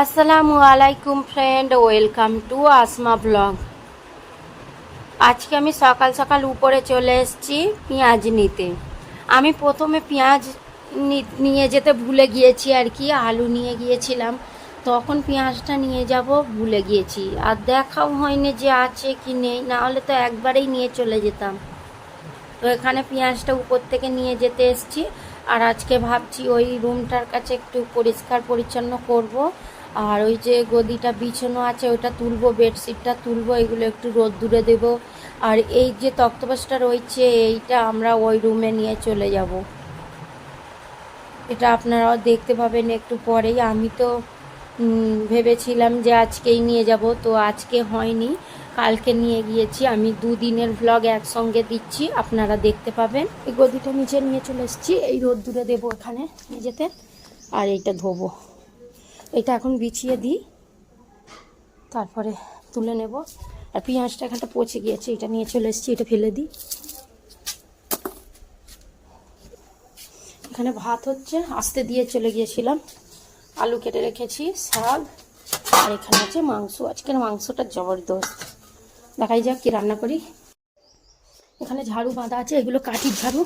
আসসালামু আলাইকুম friend welcome to Asma blog আজকে আমি সকাল সকাল উপরে চলে এসেছি পেঁয়াজ নিতে। আমি প্রথমে পেঁয়াজ নিয়ে যেতে ভুলে গিয়েছি আর কি, আলু নিয়ে গিয়েছিলাম। তখন পেঁয়াজটা নিয়ে যাব ভুলে গিয়েছি। আর দেখাও হয়নি যে আছে কি নেই, না হলে তো একবারেই নিয়ে চলে যেতাম। তো এখানে পেঁয়াজটা উপর থেকে নিয়ে যেতে এসছি। আর আজকে ভাবছি ওই রুমটার কাছে একটু পরিষ্কার পরিচ্ছন্ন করব। আর ওই যে গদিটা বিছানো আছে, ওটা তুলবো, বেডশিটটা তুলবো, এগুলো একটু রোদ দূরে দেবো। আর এই যে তক্তবাসটা রয়েছে, এইটা আমরা ওই রুমে নিয়ে চলে যাব। এটা আপনারাও দেখতে পাবেন একটু পরেই। আমি তো ভেবেছিলাম যে আজকেই নিয়ে যাব, তো আজকে হয়নি। কালকে নিয়ে গিয়েছি। আমি দুদিনের ভ্লগ একসঙ্গে দিচ্ছি, আপনারা দেখতে পাবেন। এই গদিটা নিচে নিয়ে চলে এসেছি, এই রোদ দূরে দেবো এখানে নিজেতে। আর এইটা ধোবো। এটা এখন বিছিয়ে দিই। তারপরে তুলে নেব। আর পেঁয়াজটা এখানটা পচে গিয়েছে, এটা নিয়ে চলে এসেছি, এটা ফেলে দিই। এখানে ভাত হচ্ছে, আস্তে দিয়ে চলে গিয়েছিলাম। আলু কেটে রেখেছি, শাক। আর এখানে আছে মাংস। আজকের মাংসটা জবরদস্ত। দেখাই যাক কি রান্না করি। এখানে ঝাড়ু বাঁধা আছে, এগুলো কাঠির ঝাড়ু।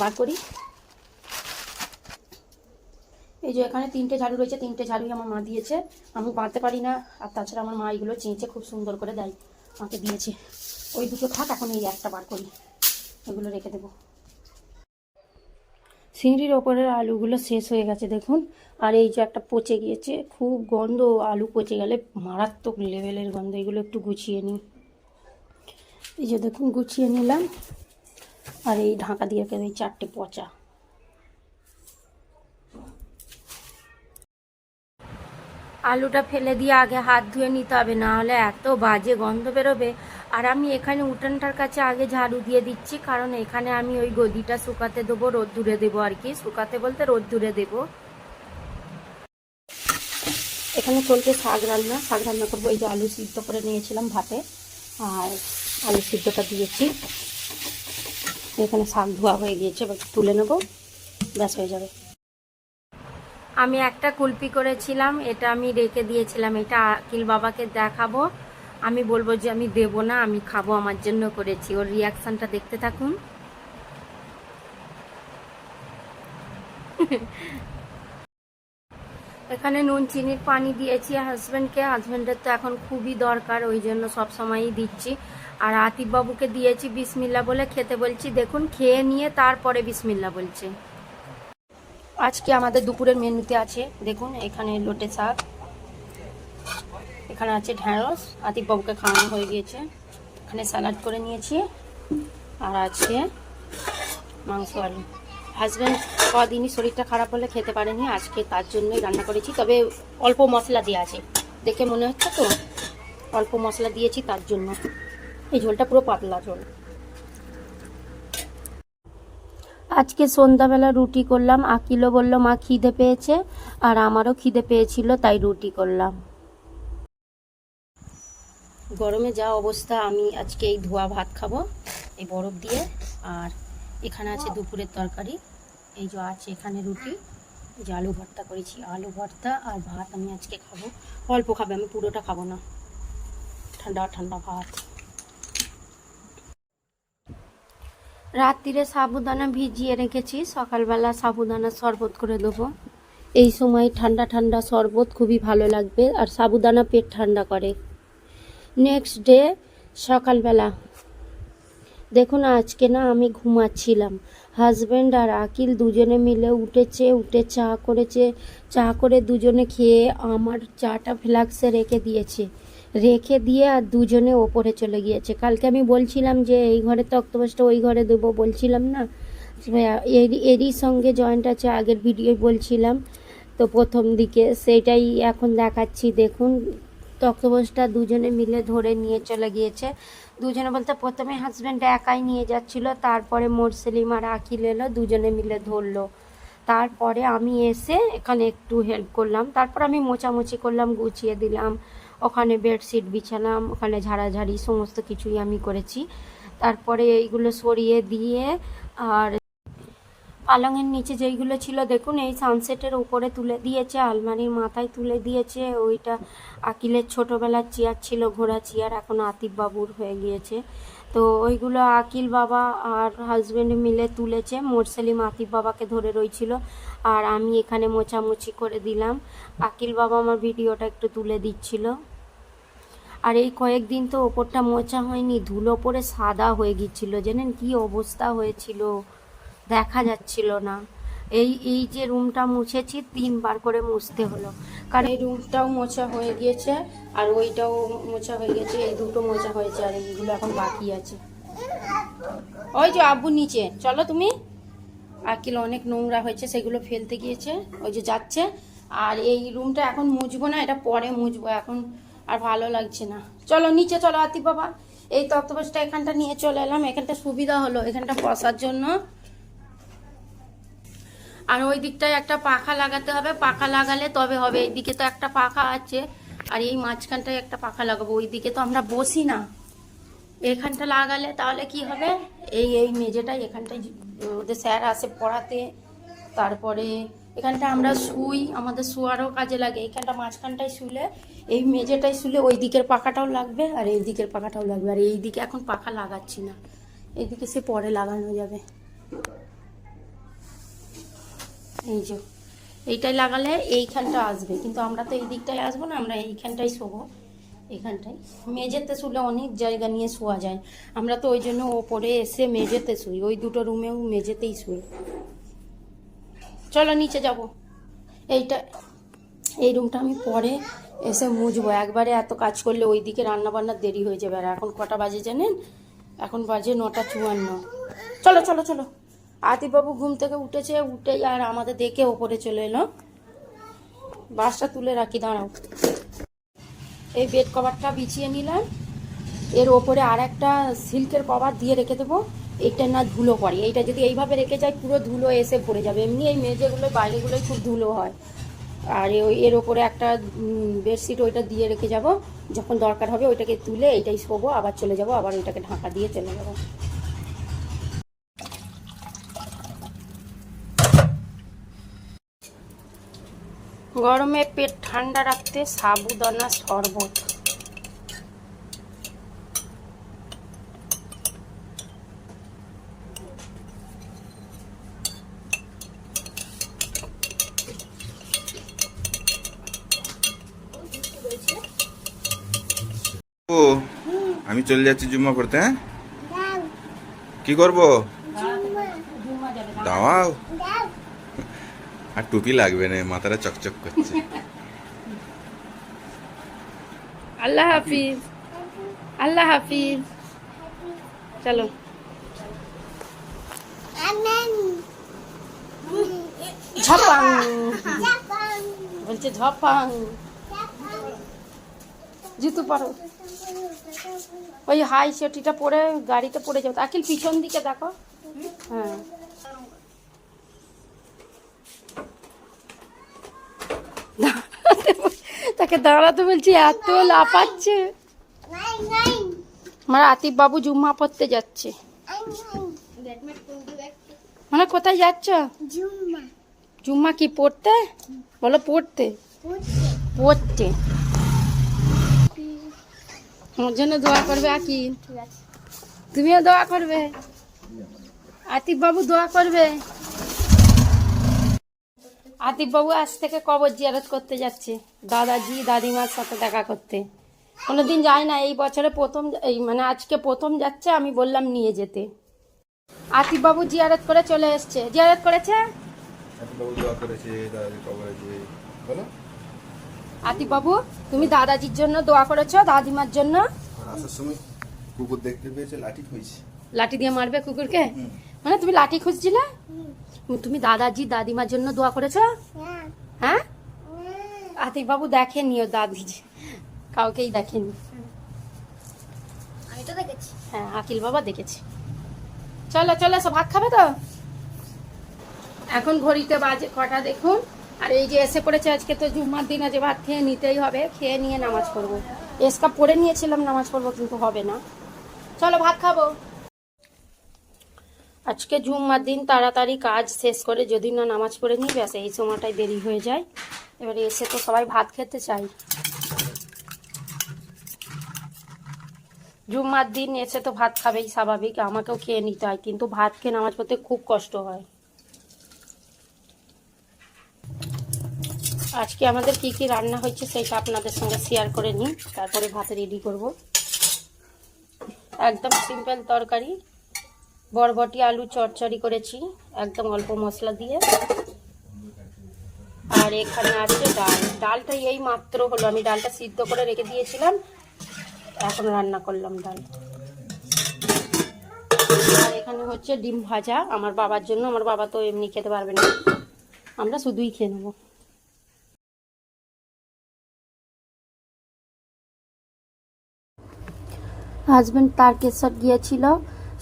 বার করি। এই যে এখানে তিনটে ঝাড়ু রয়েছে, তিনটে ঝাড়ুই আমার মা দিয়েছে। আমি বাঁধতে পারি না, আর তাছাড়া আমার মা এগুলো চেঁচে খুব সুন্দর করে দেয়, আমাকে দিয়েছে। ওই দুটো থাক, এখন এই একটা বার করি। এগুলো রেখে দেবো। চিংড়ির ওপরের আলুগুলো শেষ হয়ে গেছে, দেখুন। আর এই যে একটা পচে গিয়েছে, খুব গন্ধ, আলু পচে গেলে মারাত্মক লেভেলের গন্ধ, এগুলো একটু গুছিয়ে নিই। এই যে দেখুন, গুছিয়ে নিলাম। আর এই ঢাকা দিয়ে এই চারটে পচা। আলুটা ফেলে দিয়ে আগে হাত ধুয়ে নিতে হবে, না হলে এত বাজে গন্ধ বেরোবে। আর আমি এখানে উঠানটার কাছে আগে ঝাড়ু দিয়ে দিচ্ছি, কারণ এখানে আমি ওই গদিটা শুকাতে দেবো রোদ দূরে দেবো আর কি। শুকাতে বলতে রোদ দূরে দেবো। এখানে চলছে শাক রান্না। শাক রান্না করব, এই যে আলু সিদ্ধ করে নিয়েছিলাম ভাতে, আর আলু সিদ্ধটা দিয়েছি। এখানে শাক ধোয়া হয়ে গিয়েছে, এবার তুলে নেব, ব্যাস হয়ে যাবে। আমি একটা কুলপি করেছিলাম, এটা আমি রেখে দিয়েছিলাম, এটা আকিল বাবাকে দেখাবো। আমি বলব যে আমি দেব না, আমি খাব আমার জন্য করেছি। ওর রিয়াকশনটা দেখতে থাকুন। এখানে নুন, চিনির পানি দিয়েছি হাজব্যান্ডকে হাজব্যান্ডের তো এখন খুবই দরকার, ওই জন্য সব সময়ই দিচ্ছি। আর আতিফ বাবুকে দিয়েছি বিসমিল্লা বলে খেতে বলছি। দেখুন, খেয়ে নিয়ে তারপরে বিসমিল্লা বলছে। আজকে আমাদের দুপুরের মেনুতে আছে, দেখুন, এখানে লোটে শাক, এখানে আছে ঢ্যাঁড়স আতিফ বাবুকে খাওয়ানো হয়ে গিয়েছে, এখানে স্যালাড করে নিয়েছি, আর আছে মাংস আলু। হাজব্যান্ড কদিনই শরীরটা খারাপ হলে খেতে পারেনি, আজকে তার জন্যই রান্না করেছি, তবে অল্প মশলা দেওয়া আছে, দেখে মনে হচ্ছে তো? অল্প মশলা দিয়েছি তার জন্য। এই ঝোলটা পুরো পাতলা ঝোল। আজকে সন্ধ্যাবেলা রুটি করলাম। আকিলও বলল মা খিদে পেয়েছে। আর আমারও খিদে পেয়েছিল তাই রুটি করলাম। গরমে যা অবস্থা আমি আজকে এই ধোয়া ভাত খাব এই বরফ দিয়ে। আর এখানে আছে দুপুরের তরকারি। এই যে আছে এখানে রুটি। এই যে আলু ভর্তা করেছি। আলু ভর্তা আর ভাত আমি আজকে খাব। অল্প খাবে আমি পুরোটা খাব না। ঠান্ডা ঠান্ডা ভাত। রাত্রিরে সাবুদানা ভিজিয়ে রেখেছি, সকালবেলা সাবুদানা শরবত করে দেবো। এই সময় ঠান্ডা ঠান্ডা শরবত খুবই ভালো লাগবে আর সাবুদানা পেট ঠান্ডা করে। নেক্সট ডে সকালবেলা। দেখুন, আজকে না আমি ঘুমাচ্ছিলাম। হাজব্যান্ড আর আকিল দুজনে মিলে উঠেছে, উঠে চা করেছে। চা করে দুজনে খেয়ে আমার চাটা ফ্লাক্সে রেখে দিয়েছে। রেখে দিয়ে আর দুজনে ওপরে চলে গিয়েছে। কালকে আমি বলছিলাম যে, এই ঘরে তক্তবাসটা ওই ঘরে দেবো। বলছিলাম না। এরই এরই সঙ্গে জয়েন্ট আছে, আগের ভিডিও বলছিলাম। তো প্রথম দিকে সেটাই এখন দেখাচ্ছি। দেখুন তক্তপোষটা দুজনে মিলে ধরে নিয়ে চলে গিয়েছে। দুজনে বলতে প্রথমে হাজব্যান্ড একাই নিয়ে যাচ্ছিল, তারপরে মোরসেলিম আর আকিল এলো, দুজনে মিলে ধরলো। তারপরে আমি এসে এখানে একটু হেল্প করলাম। তারপর আমি মোছামুছি করলাম, গুছিয়ে দিলাম। ওখানে বেডশিট বিছালাম ওখানে ঝাড়াঝাড়ি, সমস্ত কিছুই আমি করেছি। তারপরে এইগুলো সরিয়ে দিয়ে আর পালঙের নিচে যেইগুলো ছিল, দেখুন, এই সানসেটের উপরে তুলে দিয়েছে, আলমারির মাথায় তুলে দিয়েছে। ওইটা আকিলের ছোটোবেলার চেয়ার ছিল, ঘোড়া চেয়ার, এখন আতিফ বাবুর হয়ে গিয়েছে। তো ওইগুলো আকিল বাবা আর হাজব্যান্ড মিলে তুলেছে। মোরসেলিম আতিফ বাবাকে ধরে রইছিল আর আমি এখানে মোছামুছি করে দিলাম। আকিল বাবা আমার ভিডিওটা একটু তুলে দিচ্ছিল। আর এই কয়েকদিন তো ওপরটা মোচা হয়নি, ধুলো পরে সাদা হয়ে গিয়েছিল, জানেন? কি অবস্থা হয়েছিল? দেখা যাচ্ছিল না। এই এই যে রুমটা মুছেছি, তিনবার করে মুছতে হলো। কারণ এই রুমটাও মোছা হয়ে গিয়েছে, আর ওইটাও মোছা হয়ে গেছে এই দুটো মোছা হয়েছে, আর এইগুলো এখন বাকি আছে। ওই যে আব্বু নিচে, চলো তুমি। আকিল অনেক নোংরা হয়েছে, সেগুলো ফেলতে গিয়েছে, ওই যে যাচ্ছে। আর এই রুমটা এখন মুছবো না, এটা পরে মুছবো, এখন আর ভালো লাগছে না। চলো, নিচে চলো আতিফ বাবা। এই তক্তপোষটা এখানটা নিয়ে চলে এলাম। এখানটা সুবিধা হলো, এখানটা বসার জন্য। আর ওই দিকটায় একটা পাখা লাগাতে হবে। পাখা লাগালে তবে হবে। এইদিকে তো একটা পাখা আছে, আর এই মাঝখানটায় একটা পাখা লাগাবো। ওই দিকে তো আমরা বসি না। এখানটা লাগালে তাহলে কি হবে? এই এই মেঝেটাই এখানটায় ওদের স্যার আসে পড়াতে। তারপরে এখানটা আমরা শুই, আমাদের শোয়ারও কাজে লাগে। এখানটা মাঝখানটায় শুলে, এই মেঝেটায় শুলে ওই দিকের পাখাটাও লাগবে আর এই দিকের পাখাটাও লাগবে। আর এই দিকে এখন পাখা লাগাচ্ছি না এইদিকে সে পরে লাগানো যাবে। এই যে, এইটাই লাগালে এইখানটা আসবে। কিন্তু আমরা তো এই দিকটায় আসব না, আমরা এইখানটাই শোবো। এখানটায়। মেঝেতে শুলে অনেক জায়গা নিয়ে শোয়া যায়। আমরা তো ওই জন্য ওপরে এসে মেঝেতে শুই, ওই দুটো রুমেও মেঝেতেই শুই। চলো নিচে যাব। এইটা, এই রুমটা আমি পরে এসে মুছবো। একবারে এত কাজ করলে ওই দিকে রান্না বান্নার দেরি হয়ে যাবে। আর এখন কটা বাজে জানেন? এখন বাজে নটা চুয়ান্ন। চলো চলো চলো। আতিবাবু ঘুম থেকে উঠেছে, উঠেই আর আমাদের দেখে ওপরে চলে এলো। বাসটা তুলে রাখি, দাঁড়াও। এই বেড কভারটা বিছিয়ে নিলাম। এর ওপরে আর একটা সিল্কের কভার দিয়ে রেখে দেবো। এইটা না ধুলো পড়ে। এইটা যদি এইভাবে রেখে যায়, পুরো ধুলো এসে পড়ে যাবে। এমনি এই মেঝেগুলো বাইরেগুলোই খুব ধুলো হয়। আর ওই, এর ওপরে একটা বেডশিট ওইটা দিয়ে রেখে যাব। যখন দরকার হবে ওইটাকে তুলে এইটাই শোবো, আবার চলে যাব, আবার ওইটাকে ঢাকা দিয়ে চলে যাব। গরমে পেট ঠান্ডা রাখতে সাবুদানা শরবত ও আমি চলে যাচ্ছি জুম্মা করতে হ্যাঁ? কি করব? দাওয়াও। আর টুপি লাগবে না মাথাটা চকচক করছে। আল্লাহ হাফিজ। আল্লাহ হাফিজ। চলো। ঝপাং। বলছে ঝপাং। জুতো পরো। ওই হাই চটিটা পরে গাড়িতে পড়ে যাও। আখিল পিছন দিকে দেখো। হ্যাঁ। তাকে দাঁড়াতে বলছি এত লাফাচ্ছে। আমার আতিফ বাবু জুম্মা পড়তে যাচ্ছে। মানে কোথায় যাচ্ছ? জুম্মা। কি পড়তে? বলো পড়তে। পড়তে। আমার জন্য দোয়া করবে আকি? তুমিও দোয়া করবে। আতিফ বাবু দোয়া করবে। আতিফ বাবু আজ থেকে কবর জিয়ারত করতে যাচ্ছে। দাদাজি, দাদিমার সাথে দেখা করতে। কোনোদিন যায় না, এই বছরে প্রথম এই মানে আজকে প্রথম যাচ্ছে, আমি বললাম নিয়ে যেতে। আতিফ বাবু জিয়ারত করে চলে এসছে। জিয়ারত করেছে? বলো। আতিফ বাবু তুমি দাদাজির জন্য দোয়া করেছ দাদিমার জন্য। আসার সময় কুকুর দেখতে পেয়েছে লাঠি দিয়ে মারবে কুকুরকে? মানে তুমি লাঠি খুঁজছিলে? তুমি দাদাজি দাদিমার জন্য দোয়া করেছ? হ্যাঁ? আতিক বাবু দেখেনি ও দাদিজি। কাউকেই দেখেনি আমি তো দেখেছি। হ্যাঁ আকিল বাবা দেখেছি। চলো চলো সব ভাত খাবে তো? এখন ঘড়িতে বাজে কটা দেখুন? আর এই যে এসে পড়েছে আজকে তো জুম্মার দিন আছে ভাত খেয়ে নিতেই হবে, খেয়ে নিয়ে নামাজ পড়ব। এসকা পড়ে নিয়েছিলাম, নামাজ পড়ব, কিন্তু হবে না। চলো ভাত খাব। আজকে জুম্মার দিন তাড়াতাড়ি কাজ শেষ করে যদি না নামাজ পড়ে নিই, ব্যাস এই সময়টাই দেরি হয়ে যায়। এবারে এসে তো সবাই ভাত খেতে চাই জুম্মার দিন এসে তো ভাত খাবেই, স্বাভাবিক। আমাকেও খেয়ে নিতে হয়, কিন্তু ভাত খেয়ে নামাজ পড়তে খুব কষ্ট হয়। আজকে আমাদের কি কি রান্না হয়েছে সেটা আপনাদের সঙ্গে শেয়ার করে নিই। তারপরে ভাত রেডি করব। একদম সিম্পল তরকারি। বরবটি, আলু চচ্চড়ি করেছি, একদম অল্প মশলা দিয়ে। আর এখানে আছে ডাল। ডালটা এই মাত্র হলো। আমি ডালটা সিদ্ধ করে রেখে দিয়েছিলাম। এখন রান্না করলাম ডাল। আর এখানে হচ্ছে ডিম ভাজা। আমার বাবার জন্য। আমার বাবা তো এমনি খেতে পারবে না। আমরা শুধুই খেয়ে নেব। হাজবেন্ড তারকেশ্বর গিয়েছিল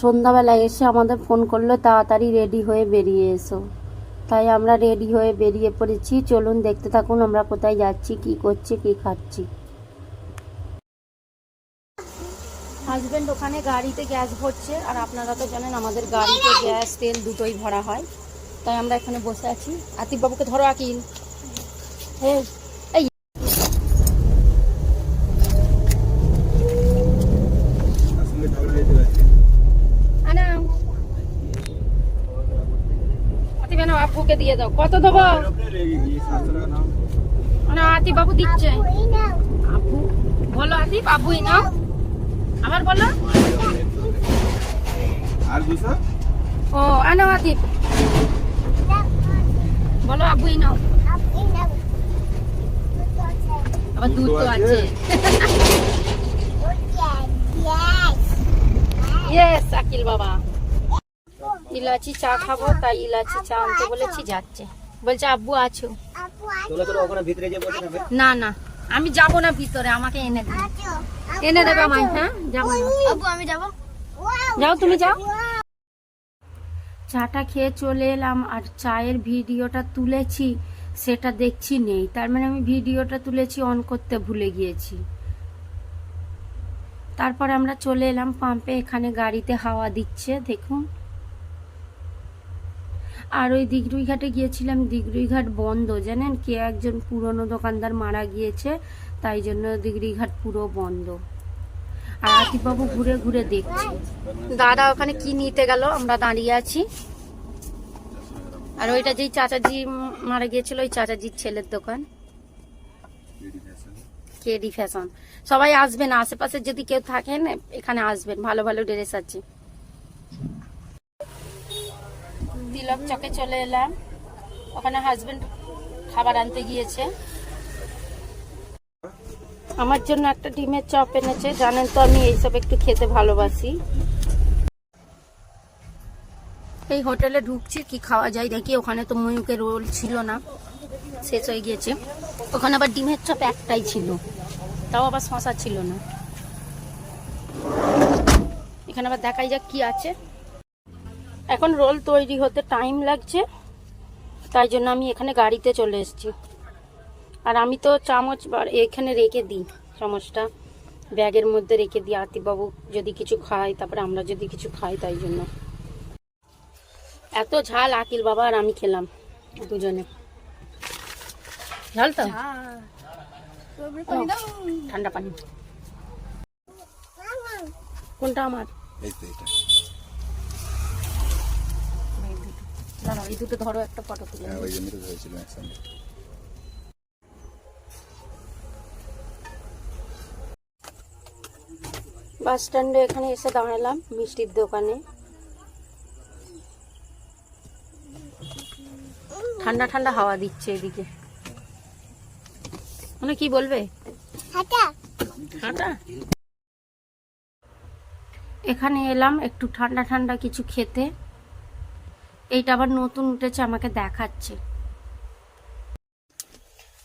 সন্ধ্যাবেলা এসে আমাদের ফোন করল, তাড়াতাড়ি রেডি হয়ে বেরিয়ে এসো। তাই আমরা রেডি হয়ে বেরিয়ে পড়েছি। চলুন দেখতে থাকুন আমরা কোথায় যাচ্ছি, কি করছি, কি খাচ্ছি। হাজবেন্ড ওখানে গাড়িতে গ্যাস ভরছে, আর আপনারা তো জানেন আমাদের গাড়িতে গ্যাস তেল দুটোই ভরা হয়। তাই আমরা এখানে বসে আছি। আতিফ বাবুকে ধরো, আকিল। এই এই আনা আতিফ না আব্বুকে দিয়ে দাও। কত দেবো? না আতিফ বাবু দিচ্ছে। আব্বু বলো আতিফ আব্বুই নাও। আবার বলো। আর দুশো ও আনো আতিফ বলো আব্বুই নাও। আবার দুধ তো আছে। ইয়েস আকিল বাবা। ইলাচি চা খাব তাই ইলাচি চা আনতে বলেছি যাচ্ছে। বলছে আব্বু আছো? না না আমি যাব না ভিতরে আমাকে এনে দেবে এনে দেবে আমায় হ্যাঁ? যাব আব্বু আমি যাব। যাও তুমি যাও। চাটা খেয়ে চলে এলাম আর চায়ের ভিডিওটা তুলেছি সেটা দেখছি নেই। তার মানে আমি ভিডিওটা তুলেছি অন করতে ভুলে গিয়েছি। তারপর আমরা চলে এলাম পাম্পে এখানে গাড়িতে হাওয়া দিচ্ছে দেখুন। আর ওই দিগরুই ঘাটে গিয়েছিলাম দিগরুই ঘাট বন্ধ, জানেন? কে একজন পুরনো দোকানদার মারা গিয়েছে, তাই জন্য দিগরি ঘাট পুরো বন্ধ। আর আতিফবাবু ঘুরে ঘুরে দেখছি। দাদা, ওখানে কি নিতে গেল? আমরা দাঁড়িয়ে আছি। আর ওইটা যেই চাচাজি মারা গিয়েছিল, ওই চাচাজির ছেলের দোকান। KD fashion. সবাই আসবেন, আশেপাশে যদি কেউ থাকেন, এখানে আসবেন, ভালো ভালো ড্রেস আছে। তিলক চকে চলে এলাম। ওখানে হাজবেন্ড খাবার আনতে গিয়েছে। আমার জন্য একটা ডিমের চপ এনেছে। জানেন তো আমি এইসব একটু খেতে ভালোবাসি। এই হোটেলে ঢুকছি, কি খাওয়া যায় দেখি। ওখানে তো ময়ূকের রোল ছিল না। শেষ হয়ে গিয়েছে। ওখানে আবার ডিমের চপ একটাই ছিল। তাও আবার শশা ছিল না। এখানে আবার দেখাই যাক কি আছে। এখন রোল তৈরি হতে টাইম লাগছে তাই জন্য আমি এখানে গাড়িতে চলে এসেছি। আর আমি তো চামচ এখানে রেখে দিই চামচটা ব্যাগের মধ্যে রেখে দিই আতিবাবু যদি কিছু খায় তারপরে আমরা যদি কিছু খাই তাই জন্য। এত ঝাল আকিল বাবা আর আমি খেলাম দুজনে। ঝাল তো? ঠান্ডা পানি। কোনটা আমার? দাঁড়াও এই দুটো ধরো একটা ফটো তুলে হ্যাঁ ওই জন্য তো ধরেছিলাম একসঙ্গে। বাস স্ট্যান্ডে এখানে এসে দাঁড়ালাম মিষ্টির দোকানে। ঠান্ডা ঠান্ডা হাওয়া দিচ্ছে এদিকে। মানে কি বলবে? এখানে এলাম একটু ঠান্ডা ঠান্ডা কিছু খেতে। এইটা আবার নতুন উঠেছে, আমাকে দেখাচ্ছে।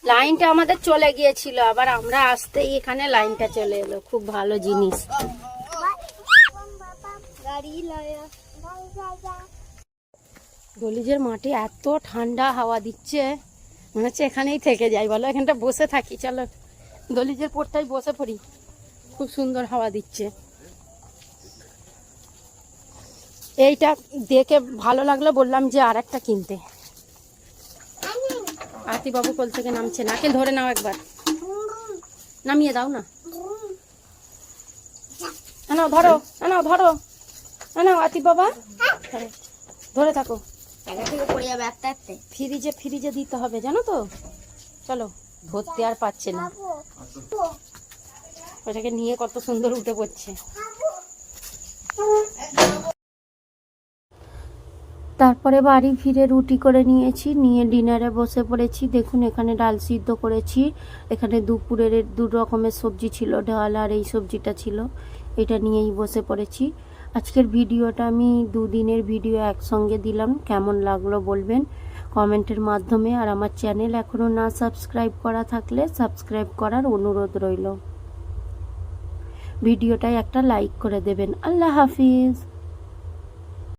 লাইনটা আমাদের চলে গিয়েছিল, আবার আমরা আসতেই এখানে লাইনটা চলে এলো। খুব ভালো জিনিস। দলিজের মাঠে এত ঠান্ডা হাওয়া দিচ্ছে, মনে হচ্ছে এখানেই থেকে যাই। বলো, এখানটা বসে থাকি, চলো। দলিজের পোটটাই বসে পড়ি। খুব সুন্দর হাওয়া দিচ্ছে। এইটা দেখে ভালো লাগল, বললাম যে আর একটা কিনতে। আতিবাবু কোল থেকে নামছে, নাকে ধরে নাও একবার। নামিয়ে দাও না। নাও ধরো নাও ধরো। নাও আতিব বাবা ধরে থাকো। ফ্রিজে ফ্রিজে দিতে হবে, জানো তো? চলো, ধরতে আর পাচ্ছে না। ওটাকে নিয়ে কত সুন্দর উঠে পড়ছে। তারপরে বাড়ি ফিরে রুটি করে নিয়েছি, নিয়ে ডিনারে বসে পড়েছি। দেখুন, এখানে ডাল সিদ্ধ করেছি। এখানে দুপুরের দু রকমের সবজি ছিল, ডাল আর এই সবজিটা ছিল। এটা নিয়েই বসে পড়েছি। আজকের ভিডিওটা আমি দুদিনের ভিডিও একসঙ্গে দিলাম। কেমন লাগল বলবেন কমেন্টের মাধ্যমে। আর আমার চ্যানেল এখনও না সাবস্ক্রাইব করা থাকলে সাবস্ক্রাইব করার অনুরোধ রইল। ভিডিওটায় একটা লাইক করে দেবেন। আল্লাহ হাফিজ।